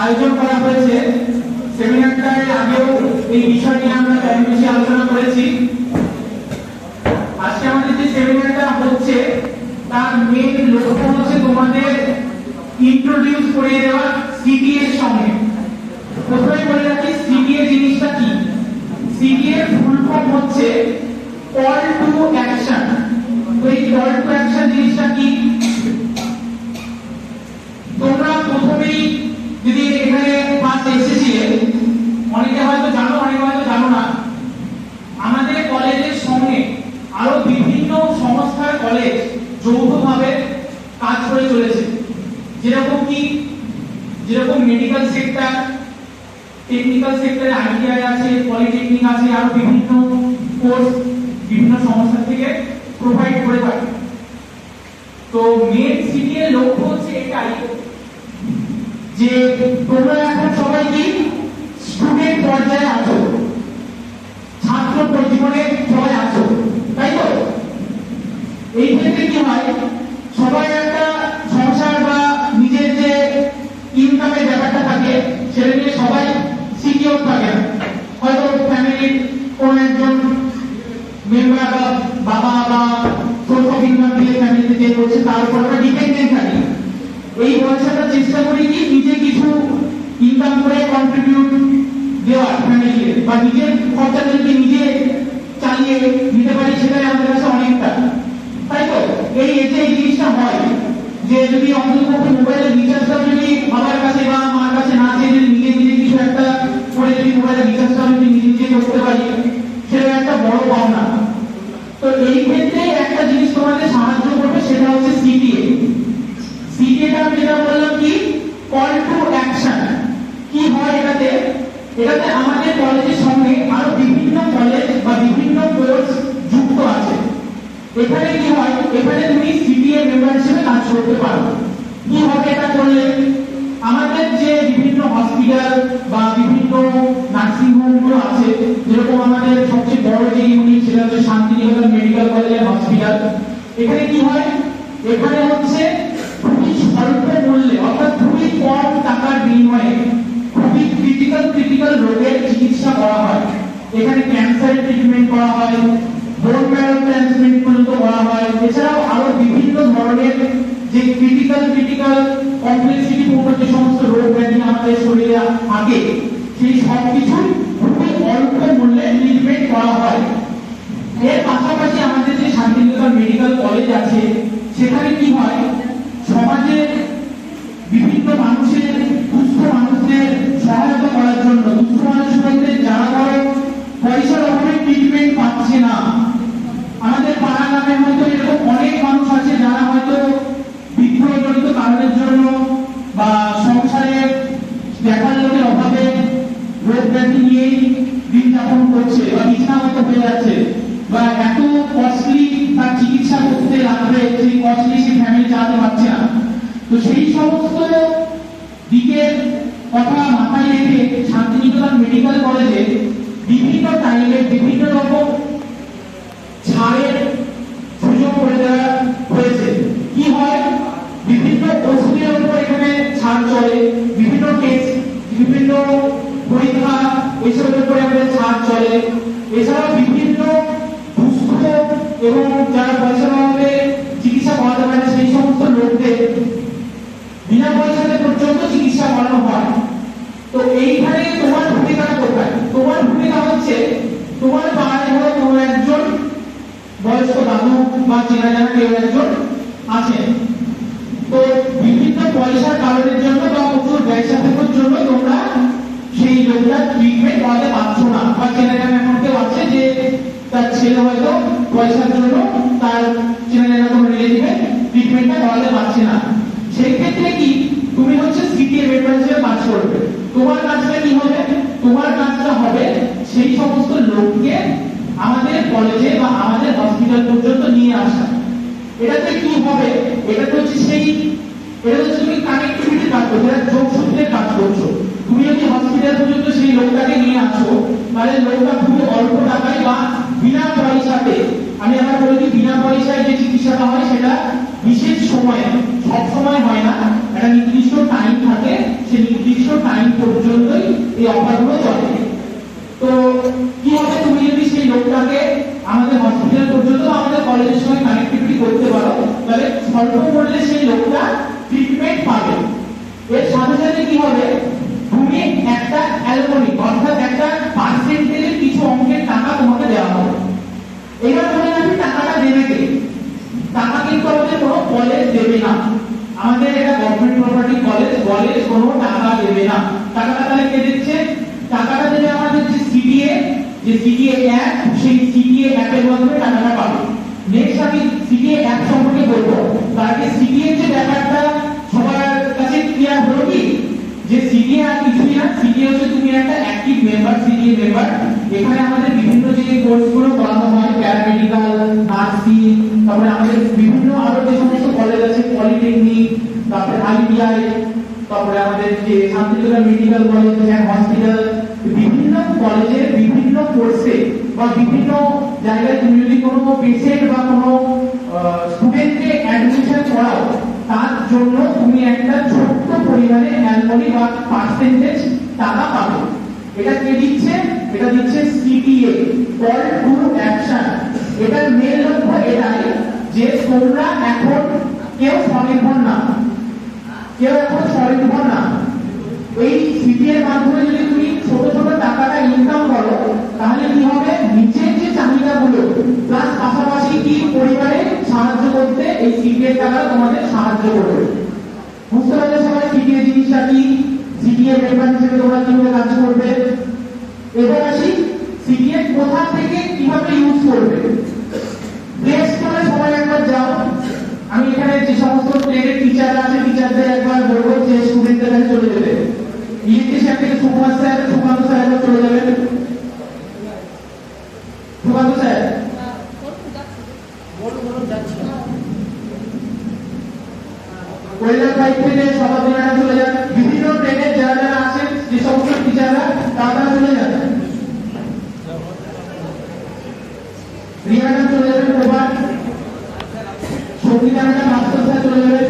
আয়োজন করা হয়েছে। সেমিনারটায় আগেও এই বিষয় নিয়ে আমরা কম বেশি আলোচনা করেছি। আজকে আমাদের যে সেমিনারটা হচ্ছে, তার মেন লক্ষ্য হচ্ছে তোমাদের ইন্ট্রোডিউস করে দেওয়া সিডিএ এর সঙ্গে। প্রথমে বলে রাখি সিডিএ জিনিসটা কি? সিডিএ ফুল ফর্ম হচ্ছে কল টু অ্যাকশন তো এই কল টু অ্যাকশন জিনিসটা কি তোমরা প্রথমেই যদি এখানে ফার্স্ট এসেছিলে অনেকে হয়তো জানো অনেকে হয়তো জানো না আমাদের কলেজের সঙ্গে আরও বিভিন্ন সংস্থার কলেজ যৌথভাবে কাজ করে চলেছে যেরকম কি যেরকম মেডিকেল সেক্টর টেকনিক্যাল সেক্টরে আইটিআই আছে আছে আরও বিভিন্ন কোর্স বিভিন্ন সংস্থা থেকে প্রোভাইড করে থাকে। তো মেন সিটি এর লক্ষ্য হচ্ছে এটাই যে তোমরা এখন সবাই কি স্টুডেন্ট পর্যায়ে আছো, ছাত্র জীবনে সবাই আছো, তাই তো? এই ক্ষেত্রে কি হয় সবাই একটা সংসার বা নিজের যে ইনকামের ব্যাপারটা থাকে সেটা নিয়ে সবাই সিকিউর থাকে না হয়তো ফ্যামিলির কোন একজন মেম্বার বা বাবা বা সোর্স অফ ইনকাম যে করছে তার উপর আমরা ডিপেন্ডেন্ট থাকি। এই বয়সটা চেষ্টা করি কি নিজে কিছু ইনকাম করে কন্ট্রিবিউট দেওয়ার ফ্যামিলিকে বা নিজের খরচাদেরকে নিজে চালিয়ে নিতে পারি সেটাই আমাদের কাছে অনেকটা। তাই তো? এই এতে এই জিনিসটা হয় যে যদি অন্ততপক্ষে মোবাইলের রিচার্জটা যদি বাবার কাছে বা মার কাছে না চেয়ে যদি নিজে নিজে কিছু একটা করে যদি মোবাইলের রিচার্জটা যদি নিজে নিজে করতে পারি সেটা একটা বড় পাওনা। তো এই ক্ষেত্রে একটা জিনিস তোমাদের সাহায্য করবে সেটা হচ্ছে সিটিএ সিটিএটা আমি যেটা বললাম কি কল টু অ্যাকশন কি হয় এটাতে এটাতে আমাদের কলেজের সঙ্গে আরও বিভিন্ন কলেজ বা বিভিন্ন কোর্স যুক্ত আছে। এখানে কি হয়? এখানে তুমি মেম্বার হিসেবে কাজ করতে পারো। কি হবে এটা করলে? আমাদের যে বিভিন্ন হসপিটাল বা বিভিন্ন নার্সিং হোমগুলো আছে, যেরকম আমাদের সবচেয়ে বড় যে ইউনিট সেটা হচ্ছে শান্তিনিকেতন মেডিকেল কলেজ হসপিটাল এখানে কি হয়? এখানে ক্যান্সারের ট্রিটমেন্ট করা হয় বোন ম্যারো ট্রান্সপ্লান্ট পর্যন্ত করা হয়। এছাড়াও আরও বিভিন্ন ধরনের যে ক্রিটিক্যাল ক্রিটিক্যাল কমপ্লেক্সিটি পূর্ণ যে সমস্ত রোগ ব্যাধি আমাদের শরীরে থাকে, সেই সব কিছুই খুবই অল্প মূল্যে ট্রিটমেন্ট করা হয়। এর পাশাপাশি আমাদের যে শান্তিনিকেতন মেডিকেল কলেজ আছে, সেখানে কি হয় সমাজের বিভিন্ন মানুষের, দুস্থ মানুষদের সহায়তা করার জন্য, দুস্থ মানুষ বলতে যারা ধরো পয়সার অভাবে ট্রিটমেন্ট পাচ্ছে না আমাদের পাড়া গ্রামে হয়তো এরকম অনেক মানুষ আছে যারা হয়তো বৃদ্ধজনিত কারণের জন্য বা সংসারে দেখার লোকের অভাবে রোগ ব্যাধি নিয়েই দিন যাপন করছে বা বিছানাগত হয়ে যাচ্ছে বা এত কস্টলি তার চিকিৎসা করতে সেই কস্টলি ফ্যামিলি চালাতে পারছে না তো সেই সমস্ত দিকের কথা মাথায় রেখে শান্তিনিকেতন মেডিকেল কলেজে বিভিন্ন টাইমে বিভিন্ন রকম ছাড়ের সুযোগ করে দেওয়া হয়েছে কি হয় বিভিন্ন ওষুধের উপর এখানে ছাড় চলে বিভিন্ন টেস্ট বিভিন্ন পরীক্ষা এসবের উপরে আমাদের ছাড় চলে এছাড়াও বিভিন্ন দুস্থ এবং যারা পয়সা অভাবে চিকিৎসা করাতে পারে না সেই সমস্ত লোকদের বিনা পয়সাতে পর্যন্ত চিকিৎসা করানো হয় তো এইখানে তোমার ভূমিকাটা কোথায় তোমার ভূমিকা হচ্ছে তোমার পাড়ায় হলো কোনো একজন বয়স্ক দাদু বা চেনা জানা কেউ একজন আছেন। তো বিভিন্ন পয়সার কারণের জন্য বা প্রচুর ব্যয় সাপেক্ষের জন্য তোমরা সেই লোকটার ট্রিটমেন্ট করাতে পারছ না। বা চেনা জানা এমন কেউ আছে যে তার ছেলে হয়তো পয়সার জন্য তার চেনা জানা কোনো রিলেটিভের ট্রিটমেন্টটা করাতে পারছে না। সেই ক্ষেত্রে কি? তুমি হচ্ছে সিটিএ মেম্বার হিসেবে কাজ করবে। তোমার কাজটা কি হবে? তোমার কাজটা হবে সেই সমস্ত লোককে আমাদের কলেজে বা আমাদের হসপিটাল পর্যন্ত নিয়ে আসা। এটাতে কি হবে। এটা তো হচ্ছে সেই এটা হচ্ছে তুমি কানেক্টিভিটি কাজ করছ, এটা যোগসূত্রে কাজ করছ। তুমি যদি হসপিটাল পর্যন্ত সেই লোকটাকে নিয়ে আসো, তাহলে লোকটা থাকে আমাদের হসপিটাল পর্যন্ত আমাদের কলেজের সঙ্গে কানেক্টিভিটি করতে পারো। তাহলে স্বল্প মূল্যে সেই লোকটা ট্রিটমেন্ট পাবে। এর সাথে সাথে কি হবে? তুমি একটা অর্থাৎ একটা পার্সেন্টেজের কিছু অঙ্কের টাকা তোমাকে দেওয়া হবে। এবার টাকাটা দেবে কে? টাকা কিন্তু আমাদের কোনো কলেজ দেবে না। আমাদের এটা গভর্নমেন্ট প্রপার্টি কলেজ কলেজ কোনো টাকা দেবে না। টাকাটা তাহলে কে দিচ্ছে? টাকাটা দেবে আমাদের যে সিডিএ অ্যাপ সেই সিডিএ অ্যাপের মাধ্যমে টাকাটা পাবে নেক্সট আমি সিডিএ অ্যাপ সম্পর্কে বলব তার আগে সিডিএ যে ব্যাপারটা সবার কাছে ক্লিয়ার হলো কি যে সিডিএ আর কিছুই না সিডিএ হচ্ছে তুমি একটা অ্যাক্টিভ মেম্বার সিডিএ মেম্বার এখানে আমাদের বিভিন্ন যে কোর্সগুলো করানো হয় প্যারামেডিক্যাল নার্সিং তারপরে আমাদের বিভিন্ন আরও যে সমস্ত কলেজ আছে পলিটেকনিক তারপরে আইটিআই তারপরে আমাদের যে শান্তিপুরা মেডিকেল কলেজ হসপিটাল বিভিন্ন কলেজের বিভিন্ন কোর্সে বা বিভিন্ন জায়গায় তুমি যদি কোনো পেশেন্ট বা কোনো স্টুডেন্টকে অ্যাডমিশন করাও, তার জন্য তুমি একটা ছোট্ট পরিমাণে অ্যানুয়ালি বা পার্সেন্টেজ টাকা পাবে। এটা কে দিচ্ছে? এটা দিচ্ছে সিপিএ কল টু অ্যাকশন এটার মেন লক্ষ্য এটাই যে তোমরা এখন কেউ স্বনির্ভর না। কেউ এখন স্বনির্ভর না। এই সিপি এর মাধ্যমে যদি তুমি ছোট ছোট টাকাটা ইনকাম করো তাহলে কি হবে? নিচের যে চাহিদাগুলো প্লাস পাশাপাশি কি পরিবারে সাহায্য করতে এই সিপি এর টাকা তোমাদের সাহায্য করবে? বুঝতে পারলে সবাই সিপি এর জিনিসটা কি? সিপি এর মেম্বার হিসেবে তোমরা কীভাবে কাজ করবে? এবার আসি সিপি এর কোথা থেকে কীভাবে ইউজ করবে? প্লে সবাই একবার যাও। আমি এখানে যে সমস্ত টিচার আছে টিচারদের একবার বলব, যে স্টুডেন্টদের কাছে চলে যাবে ইলেকট্রিশিয়ান থেকে সুকুমার স্যার সুকান্ত স্যার চলে যাবেন স্যার কৈলাস বাইক থেকে সভাপতি চলে যান। বিভিন্ন ট্রেনের যারা যারা আছেন যে সমস্ত টিচাররা তারা চলে যান। রিয়া ম্যাডাম চলে যাবেন প্রভাত। সঙ্গীতা মাস্টার স্যার চলে যাবেন।